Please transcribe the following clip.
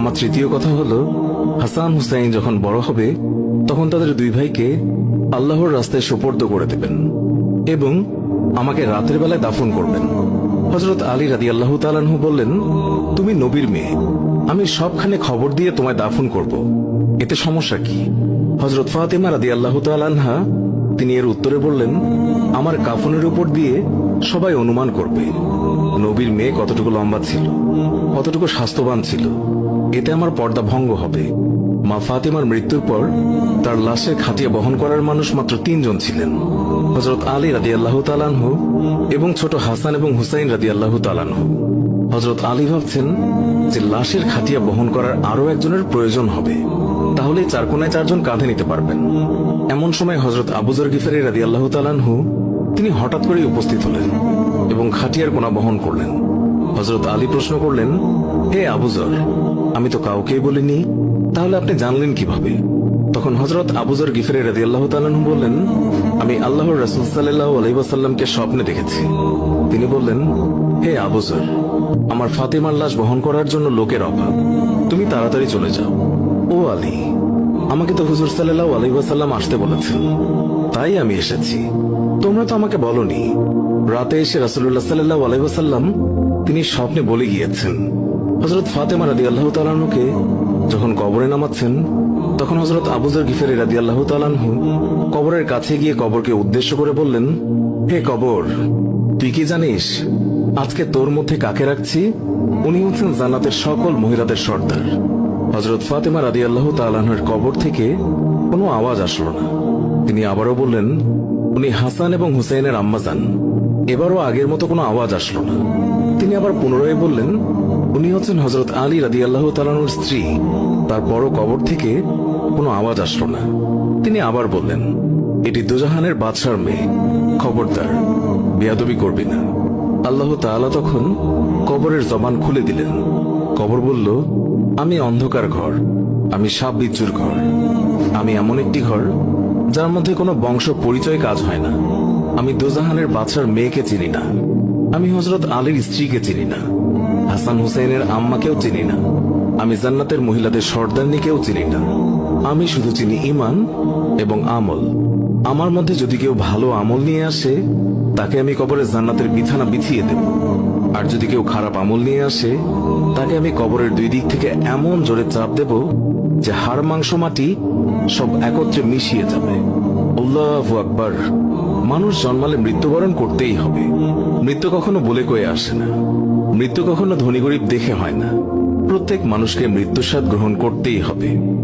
আমার তৃতীয় কথা হলো, হাসান হুসাইন যখন বড় হবে, তখন তাদের দুই ভাইকে আল্লাহর রাস্তায় সোপর্দ করে দেবেন এবং আমাকে রাতের বেলায় দাফন করবেন। হজরত আলী রাদি আল্লাহ তালানহু বললেন, তুমি নবীর মেয়ে। আমি সবখানে খবর দিয়ে তোমায় দাফন করব। এতে সমস্যা কি? হজরত ফাতেমা রাদি আল্লাহ তালানহা তিনি এর উত্তরে বললেন, আমার কাফনের উপর দিয়ে সবাই অনুমান করবে। নবীর মেয়ে কতটুকু লম্বা ছিল, কতটুকু স্বাস্থ্যবান ছিল, এতে আমার পর্দা ভঙ্গ হবে। মা ফাতেমার মৃত্যুর পর তার লাশের খাটিয়া বহন করার মানুষ মাত্র তিনজন ছিলেন। হজরত আলী রাদি আল্লাহ তালানহু এবং ছোট হাসান এবং হুসাইন রাদি আল্লাহ তালানহু হজরত আলী ভাবছেন যে লাশের খাটিয়া বহন করার আরও একজনের প্রয়োজন হবে, তাহলে চার কোনায় চারজন কাঁধে নিতে পারবেন। এমন সময় হজরত আবুজর গিফারি রাদি আল্লাহ তালানহু তিনি হঠাৎ করেই উপস্থিত হলেন এবং খাটিয়ার কোনা বহন করলেন। হজরত আলী প্রশ্ন করলেন, হে আবুজর আমি তো কাউকেই বলিনি, তাহলে আপনি জানলেন কীভাবে? তখন হজরত আবুজর গিফারি রাদি আল্লাহ তালানহু বললেন, আমি আল্লাহর রসুল সাল্লাহ আলাইসাল্লামকে স্বপ্নে দেখেছি। তিনি বললেন হে আবুজর আমার ফাতেমার লাশ বহন করার জন্য লোকের অভাব। তুমি তাড়াতাড়ি চলে যাও। ও আলী, আমাকে তো হুজুর সাল্লাহ আলাইসাল্লাম আসতে বলেছেন। তাই আমি এসেছি। তোমরা তো আমাকে বলনি। রাতে এসে রাসুল্লাহ সাল্লাহ আলাইসাল্লাম তিনি স্বপ্নে বলে গিয়েছেন। হজরত ফাতেমা রাদি আল্লাহ তালানুকে যখন কবরে নামাচ্ছেন, তখন হজরত আবুজর গিফের রাদি আল্লাহ তালানহু কবরের কাছে গিয়ে কবরকে উদ্দেশ্য করে বললেন, হে কবর, তুই কি জানিস আজকে তোর মধ্যে কাকে রাখছি? উনি হচ্ছেন জান্নাতের সকল মহিলাদের সর্দার। হজরত ফাতেমা রাদি আল্লাহ তালানহের কবর থেকে কোনো আওয়াজ আসলো না। তিনি আবারও বললেন, উনি হাসান এবং হুসাইনের আম্মা যান। এবারও আগের মতো কোনো আওয়াজ আসলো না। তিনি আবার পুনরায় বললেন, উনি হচ্ছেন হজরত আলী রাদি আল্লাহ তালানুর স্ত্রী। তারপরও কবর থেকে কোনো আওয়াজ আসলো না। তিনি আবার বললেন, এটি দুজাহানের বাদশার মেয়ে। খবরদার, বেয়াদবি করবি না। আল্লাহ তাআলা তখন কবরের জবান খুলে দিলেন। কবর বলল, আমি অন্ধকার ঘর, আমি সাপ বিচ্ছুর ঘর, আমি এমন একটি ঘর যার মধ্যে কোনো বংশ পরিচয় কাজ হয় না। আমি দোজাহানের বাদশার মেয়েকে চিনি না, আমি হজরত আলীর স্ত্রীকে চিনি না, হাসান হুসেনের আম্মাকেও চিনি না, আমি জান্নাতের মহিলাদের সর্দারনিকেও চিনি না। আমি শুধু চিনি ইমান এবং আমল। আমার মধ্যে যদি কেউ ভালো আমল নিয়ে আসে তাকে আমি কবরের জান্নাতের বিছানা বিছিয়ে দেব। আর যদি কেউ খারাপ আমল নিয়ে আসে, তাকে আমি কবরের দুই দিক থেকে এমন জোরে চাপ দেব যে হাড়, মাংস, মাটি সব একত্রে মিশিয়ে যাবে। আল্লাহ আকবার। মানুষ জন্মালে মৃত্যুবরণ করতেই হবে। মৃত্যু কখনো বলে কয়ে আসে না। মৃত্যু কখনো ধনী গরিব দেখে হয় না। প্রত্যেক মানুষকে মৃত্যুর স্বাদ গ্রহণ করতেই হবে।